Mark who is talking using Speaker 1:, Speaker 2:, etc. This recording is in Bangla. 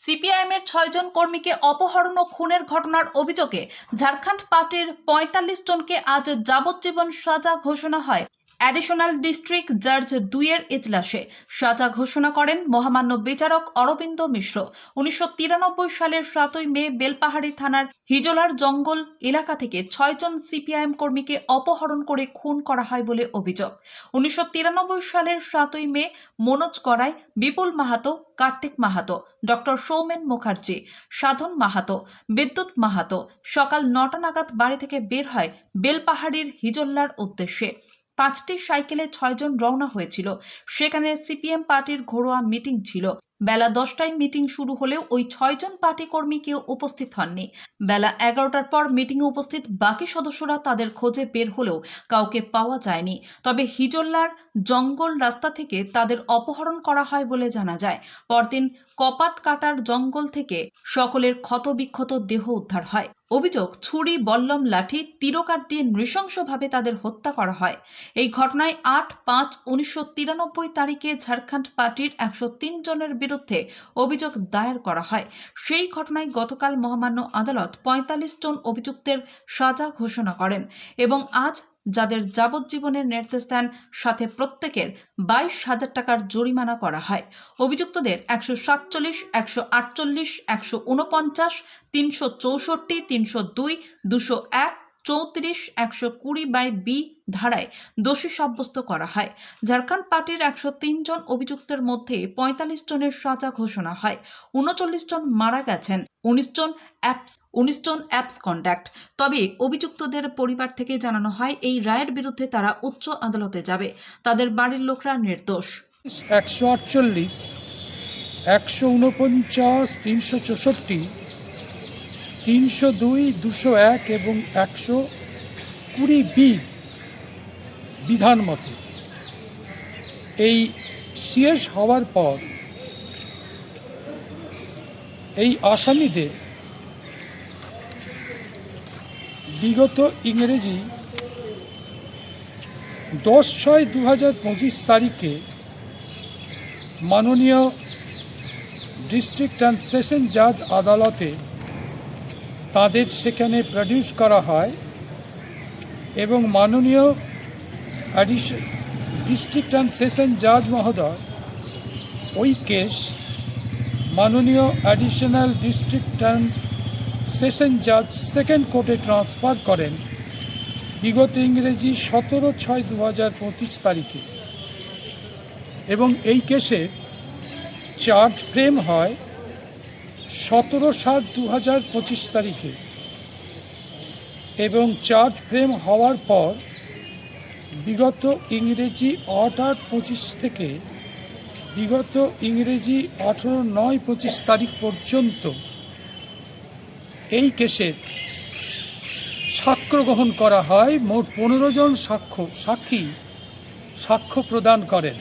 Speaker 1: সিপিআইএমের ছয়জন কর্মীকে অপহরণ ও খুনের ঘটনার অভিযোগে ঝাড়খণ্ড পার্টির পঁয়তাল্লিশ জনকে আজ যাবজ্জীবন সাজা ঘোষণা হয়। অ্যাডিশনাল ডিস্ট্রিক্ট জাজ দুইয়ের এজলাসে সাজা ঘোষণা করেন মহামান্য বিচারক অরবিন্দ মিশ্র। উনিশশো তিরানব্বই সালের সাতই মে বেলপাহাড়ি থানার হিজলার জঙ্গল এলাকা থেকে ছয়জন সিপিআইএম কর্মীকে অপহরণ করে খুন করা হয় বলে অভিযোগ। উনিশশো তিরানব্বই সালের সাতই মে মনোজ করাই, বিপুল মাহাতো, কার্তিক মাহাতো, ডক্টর সৌমেন মুখার্জি, সাধন মাহাতো, বিদ্যুৎ মাহাতো সকাল নটা নাগাদ বাড়ি থেকে বের হয় বেলপাহাড়ির হিজল্লার উদ্দেশ্যে। পাঁচটি সাইকেলে ছয়জন রওনা হয়েছিল। সেখানে সিপিএম পার্টির ঘরোয়া মিটিং ছিল। বেলা দশটায় মিটিং শুরু হলেও ওই ছয়জন পার্টি কর্মী কেউ উপস্থিত হননি। বেলা এগারোটার পর মিটিংয়ে উপস্থিত বাকি সদস্যরা তাদের খোঁজে বের হলেও কাউকে পাওয়া যায়নি। তবে হিজল্লার জঙ্গল রাস্তা থেকে তাদের অপহরণ করা হয় বলে জানা যায়। পরদিন কপাট কাটার জঙ্গল থেকে সকলের ক্ষতবিক্ষত দেহ উদ্ধার হয়। অভিযোগ, ছুরি, বল্লম, লাঠি, তীরকার দিয়ে নৃশংসভাবে তাদের হত্যা করা হয়। এই ঘটনায় আট পাঁচ উনিশশো তিরানব্বই তারিখে ঝাড়খণ্ড পার্টির একশো তিন জনের বিরুদ্ধে অভিযোগ দায়ের করা হয়। সেই ঘটনায় গতকাল মহামান্য আদালত পঁয়তাল্লিশ জন অভিযুক্তের সাজা ঘোষণা করেন এবং আজ যাদের যাবজ্জীবনের নির্দেশ দেন, সাথে প্রত্যেকের বাইশ হাজার টাকার জরিমানা করা হয়। অভিযুক্তদের একশো সাতচল্লিশ, একশো আটচল্লিশ, একশো উনপঞ্চাশ তিনশো চৌষট্টি, তিনশো দুই, দুশো এক চৌত্রিশ, একশো কুড়ি বাই বি ধারায় দোষী সাব্যস্ত করা হয়। ঝাড়খণ্ড পার্টির একশো তিন জন অভিযুক্তের মধ্যে পঁয়তাল্লিশ জনের সাজা ঘোষণা হয়। উনচল্লিশ জন মারা গেছেন, উনিশ জন অ্যাপস উনিশ জন অ্যাপস কন্ট্যাক্ট তবে অভিযুক্তদের পরিবার থেকে জানানো হয়, এই রায়ের বিরুদ্ধে তারা উচ্চ আদালতে যাবে। তাদের বাড়ির লোকরা নির্দোষ।
Speaker 2: একশো আটচল্লিশ, একশো উনপঞ্চাশ তিনশো চৌষট্টি তিনশো দুই, দুশো এক এবং একশো কুড়ি বি বিধান মতে, এই শেষ হওয়ার পর এই আসামিদের বিগত ইংরেজি দশ ছয় দু হাজার পঁচিশ তারিখে মাননীয় ডিস্ট্রিক্ট অ্যান্ড সেশন জাজ আদালতে তাদের সেখানে প্রডিউস করা হয় এবং মাননীয় ডিস্ট্রিক্ট অ্যান্ড সেশন জাজ মহোদয় ওই কেস মাননীয় অ্যাডিশনাল ডিস্ট্রিক্ট অ্যান্ড সেশন জাজ সেকেন্ড কোর্টে ট্রান্সফার করেন বিগত ইংরেজি সতেরো ছয় দু হাজার পঁচিশ তারিখে। এবং এই কেসে চার্জ ফ্রেম হয় সতেরো সাত দু হাজার পঁচিশ তারিখে এবং চার্জ ফ্রেম হওয়ার পর বিগত ইংরেজি আট আট পঁচিশ থেকে বিগত ইংরেজি আঠেরো নয় পঁচিশ তারিখ পর্যন্ত এই কেসের সাক্ষ্য গ্রহণ করা হয়। মোট পনেরো জন সাক্ষ্য সাক্ষী সাক্ষ্য প্রদান করেন।